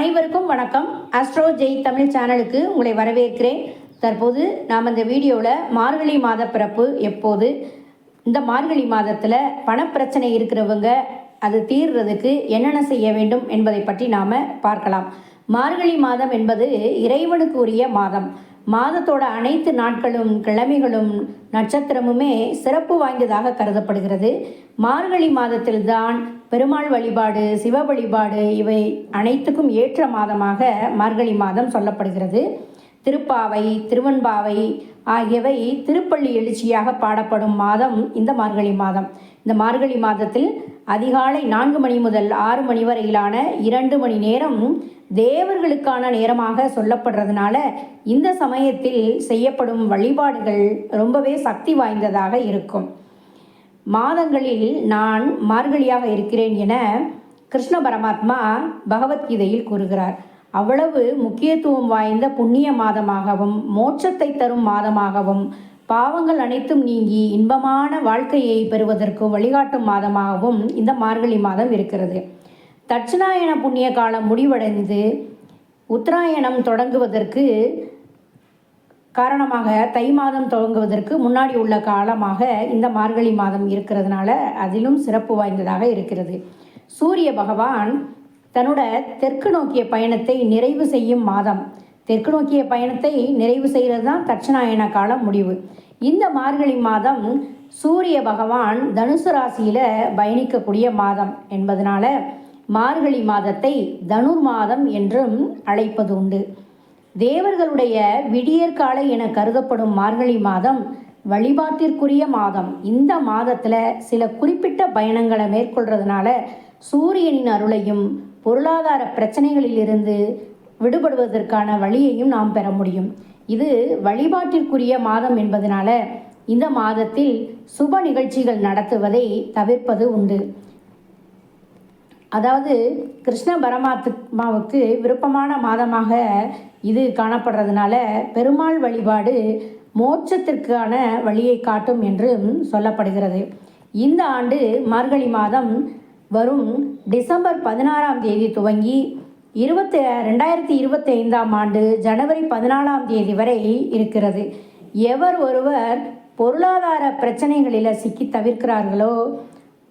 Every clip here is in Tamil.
அனைவருக்கும் வணக்கம். அஸ்ட்ரோ ஜெய் தமிழ் சேனலுக்கு உங்களை வரவேற்கிறேன். தற்போது நாம் இந்த வீடியோவில் மார்கழி மாத பிறப்பு எப்போது இந்த மார்கழி மாதத்தில் பணப்பிரச்சனை இருக்கிறவங்க அது தீர்றதுக்கு என்னென்ன செய்ய வேண்டும் என்பதை பற்றி நாம் பார்க்கலாம். மார்கழி மாதம் என்பது இறைவனுக்கு உரிய மாதம். மாதத்தோட அனைத்து நாட்களும் கிழமைகளும் நட்சத்திரமுமே சிறப்பு வாய்ந்ததாக கருதப்படுகிறது. மார்கழி மாதத்தில்தான் பெருமாள் வழிபாடு சிவ வழிபாடு இவை அனைத்துக்கும் ஏற்ற மாதமாக மார்கழி மாதம் சொல்லப்படுகிறது. திருப்பாவை திருவன்பாவை ஆகியவை திருப்பள்ளி எழுச்சியாக பாடப்படும் மாதம் இந்த மார்கழி மாதம். இந்த மார்கழி மாதத்தில் அதிகாலை நான்கு மணி முதல் ஆறு மணி வரையிலான இரண்டு மணி நேரம் தேவர்களுக்கான நேரமாக சொல்லப்படுறதுனால இந்த சமயத்தில் செய்யப்படும் வழிபாடுகள் ரொம்பவே சக்தி வாய்ந்ததாக இருக்கும். மாதங்களில் நான் மார்கழியாக இருக்கிறேன் என கிருஷ்ண பரமாத்மா பகவத்கீதையில் கூறுகிறார். அவ்வளவு முக்கியத்துவம் வாய்ந்த புண்ணிய மாதமாகவும் மோட்சத்தை தரும் மாதமாகவும் பாவங்கள் அனைத்தும் நீங்கி இன்பமான வாழ்க்கையை பெறுவதற்கு வழிகாட்டும் மாதமாகவும் இந்த மார்கழி மாதம் இருக்கிறது. தட்சிணாயன புண்ணிய காலம் முடிவடைந்து உத்தராயணம் தொடங்குவதற்கு காரணமாக தை மாதம் தொடங்குவதற்கு முன்னாடி உள்ள காலமாக இந்த மார்கழி மாதம் இருக்கிறதுனால அதிலும் சிறப்பு வாய்ந்ததாக இருக்கிறது. சூரிய பகவான் தன்னோட தெற்கு நோக்கிய பயணத்தை நிறைவு செய்யும் மாதம். தெற்கு நோக்கிய பயணத்தை நிறைவு செய்கிறது தான் தட்சிணாயன காலம் முடிவு. இந்த மார்கழி மாதம் சூரிய பகவான் தனுசு ராசியில் பயணிக்கக்கூடிய மாதம் என்பதனால மார்கழி மாதத்தை தனுர் மாதம் என்றும் அழைப்பது உண்டு. தேவர்களுடைய விடியற்காலை என கருதப்படும் மார்கழி மாதம் வழிபாட்டிற்குரிய மாதம். இந்த மாதத்தில் சில குறிப்பிட்ட பயணங்களை மேற்கொள்றதுனால சூரியனின் அருளையும் பொருளாதார பிரச்சனைகளிலிருந்து விடுபடுவதற்கான வழியையும் நாம் பெற முடியும். இது வழிபாட்டிற்குரிய மாதம் என்பதனால இந்த மாதத்தில் சுப நிகழ்ச்சிகள் நடத்துவதை தவிர்ப்பது உண்டு. அதாவது கிருஷ்ண பரமாத்மாவுக்கு விருப்பமான மாதமாக இது காணப்படுறதுனால பெருமாள் வழிபாடு மோட்சத்திற்கான வழியை காட்டும் என்றும் சொல்லப்படுகிறது. இந்த ஆண்டு மார்கழி மாதம் வரும் டிசம்பர் பதினாறாம் தேதி துவங்கி இருபத்தி ரெண்டாயிரத்தி இருபத்தி ஐந்தாம் ஆண்டு ஜனவரி பதினாலாம் தேதி வரை இருக்கிறது. எவர் ஒருவர் பொருளாதார பிரச்சனைகளில் சிக்கி தவிர்க்கிறார்களோ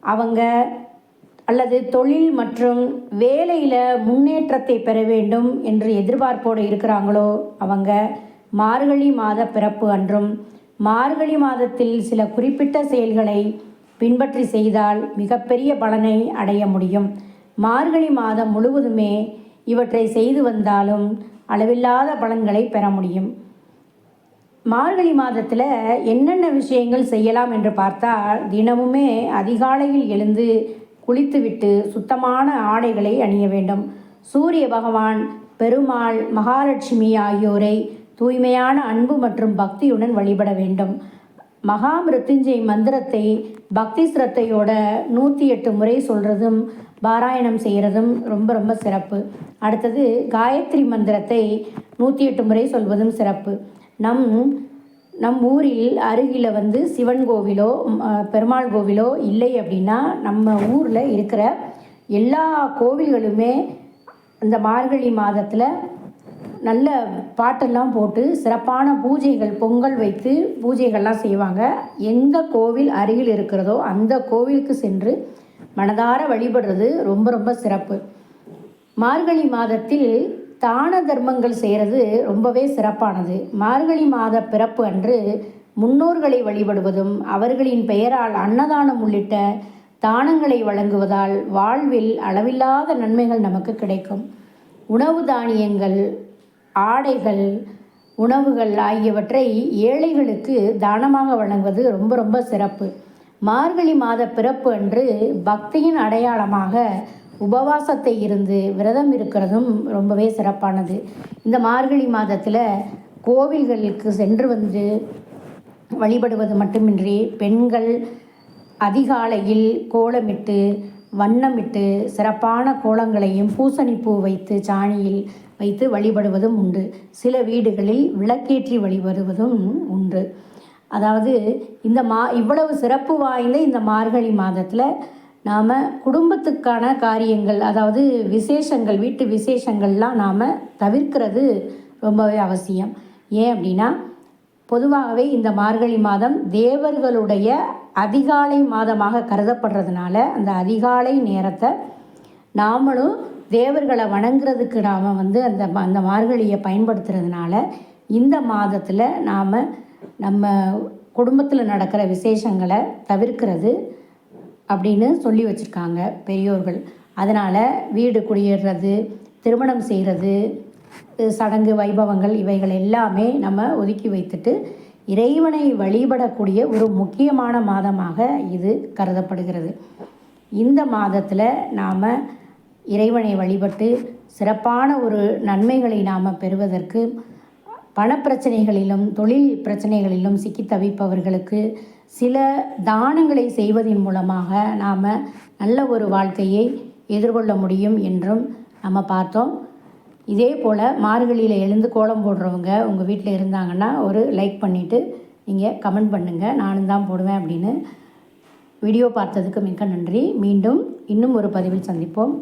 அவங்க அல்லது தொழில் மற்றும் வேலையில் முன்னேற்றத்தை பெற வேண்டும் என்று எதிர்பார்ப்போடு இருக்கிறாங்களோ அவங்க? மார்கழி மாத பிறப்பு அன்றும் மார்கழி மாதத்தில் சில குறிப்பிட்ட செயல்களை பின்பற்றி செய்தால் மிகப்பெரிய பலனை அடைய முடியும். மார்கழி மாதம் முழுவதுமே இவற்றை செய்து வந்தாலும் அளவில்லாத பலன்களை பெற முடியும். மார்கழி மாதத்தில் என்னென்ன விஷயங்கள் செய்யலாம் என்று பார்த்தால் தினமுமே அதிகாலையில் எழுந்து குளித்துவிட்டு சுத்தமான ஆடைகளை அணிய வேண்டும். சூரிய பகவான் பெருமாள் மகாலட்சுமி ஆகியோரை தூய்மையான அன்பு மற்றும் பக்தியுடன் வழிபட வேண்டும். மகா மிருத்யுஞ்சய் மந்திரத்தை பக்தி சிரத்தையோட நூற்றி எட்டு முறை சொல்கிறதும் பாராயணம் செய்கிறதும் ரொம்ப ரொம்ப சிறப்பு. அடுத்தது காயத்ரி மந்திரத்தை நூற்றி எட்டு முறை சொல்வதும் சிறப்பு. நம் நம் ஊரில் அருகில் வந்து சிவன் கோவிலோ பெருமாள் கோவிலோ இல்லை அப்படின்னா நம்ம ஊரில் இருக்கிற எல்லா கோவில்களுமே இந்த மார்கழி மாதத்தில் நல்ல பாட்டெல்லாம் போட்டு சிறப்பான பூஜைகள் பொங்கல் வைத்து பூஜைகள்லாம் செய்வாங்க. எந்த கோவில் அருகில் இருக்கிறதோ அந்த கோவிலுக்கு சென்று மனதார வழிபடுறது ரொம்ப ரொம்ப சிறப்பு. மார்கழி மாதத்தில் தான தர்மங்கள் செய்கிறது ரொம்பவே சிறப்பானது. மார்கழி மாத பிறப்பு அன்று முன்னோர்களை வழிபடுவதும் அவர்களின் பெயரால் அன்னதானம் உள்ளிட்ட தானங்களை வழங்குவதால் வாழ்வில் அளவில்லாத நன்மைகள் நமக்கு கிடைக்கும். உணவு தானியங்கள் ஆடைகள் உணவுகள் ஆகியவற்றை ஏழைகளுக்கு தானமாக வழங்குவது ரொம்ப ரொம்ப சிறப்பு. மார்கழி மாத பிறப்பு அன்று பக்தியின் அடையாளமாக உபவாசத்தை இருந்து விரதம் இருக்கிறதும் ரொம்பவே சிறப்பானது. இந்த மார்கழி மாதத்தில் கோவில்களுக்கு சென்று வந்து வழிபடுவது மட்டுமின்றி பெண்கள் அதிகாலையில் கோலமிட்டு வண்ணமிட்டு சிறப்பான கோலங்களையும் பூசணிப்பூ வைத்து சாணியில் வைத்து வழிபடுவதும் உண்டு. சில வீடுகளில் விளக்கேற்றி வழிபடுவதும் உண்டு. அதாவது இந்த மா இவ்வளவு சிறப்பு வாய்ந்த இந்த மார்கழி மாதத்தில் நாம் குடும்பத்துக்கான காரியங்கள் அதாவது விசேஷங்கள் வீட்டு விசேஷங்கள்லாம் நாம் தவிர்க்கிறது ரொம்பவே அவசியம். ஏன் அப்படின்னா பொதுவாகவே இந்த மார்கழி மாதம் தேவர்களுடைய அதிகாலை மாதமாக கருதப்படுறதுனால அந்த அதிகாலை நேரத்தை நாமளும் தேவர்களை வணங்குறதுக்கு நாம் வந்து அந்த ம- அந்த மார்கழியை பயன்படுத்துறதுனால இந்த மாதத்தில் நாம் நம்ம குடும்பத்தில் நடக்கிற விசேஷங்களை தவிர்க்கிறது. அப்படின்னு சொல்லி வச்சுருக்காங்க பெரியோர்கள். அதனால் வீடு குடியேறது திருமணம் செய்கிறது சடங்கு வைபவங்கள் இவைகள் எல்லாமே நம்ம ஒதுக்கி வைத்துட்டு இறைவனை வழிபடக்கூடிய ஒரு முக்கியமான மாதமாக இது கருதப்படுகிறது. இந்த மாதத்தில் நாம் இறைவனை வழிபட்டு சிறப்பான ஒரு நன்மைகளை நாம் பெறுவதற்கு பணப்பிரச்சனைகளிலும் தொழில் பிரச்சனைகளிலும் சிக்கி தவிப்பவர்களுக்கு சில தானங்களை செய்வதன் மூலமாக நாம் நல்ல ஒரு வாழ்க்கையை எதிர்கொள்ள முடியும் என்றும் நம்ம பார்த்தோம். இதே போல் மார்கழியில் எழுந்து கோலம் போடுறவங்க உங்கள் வீட்டில் இருந்தாங்கன்னா ஒரு லைக் பண்ணிவிட்டு நீங்கள் கமெண்ட் பண்ணுங்கள் நானும் தான் போடுவேன் அப்படின்னு வீடியோ பார்த்ததுக்கு மிக்க நன்றி. மீண்டும் இன்னும் ஒரு பதிவில் சந்திப்போம்.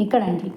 மிக்க நன்றி.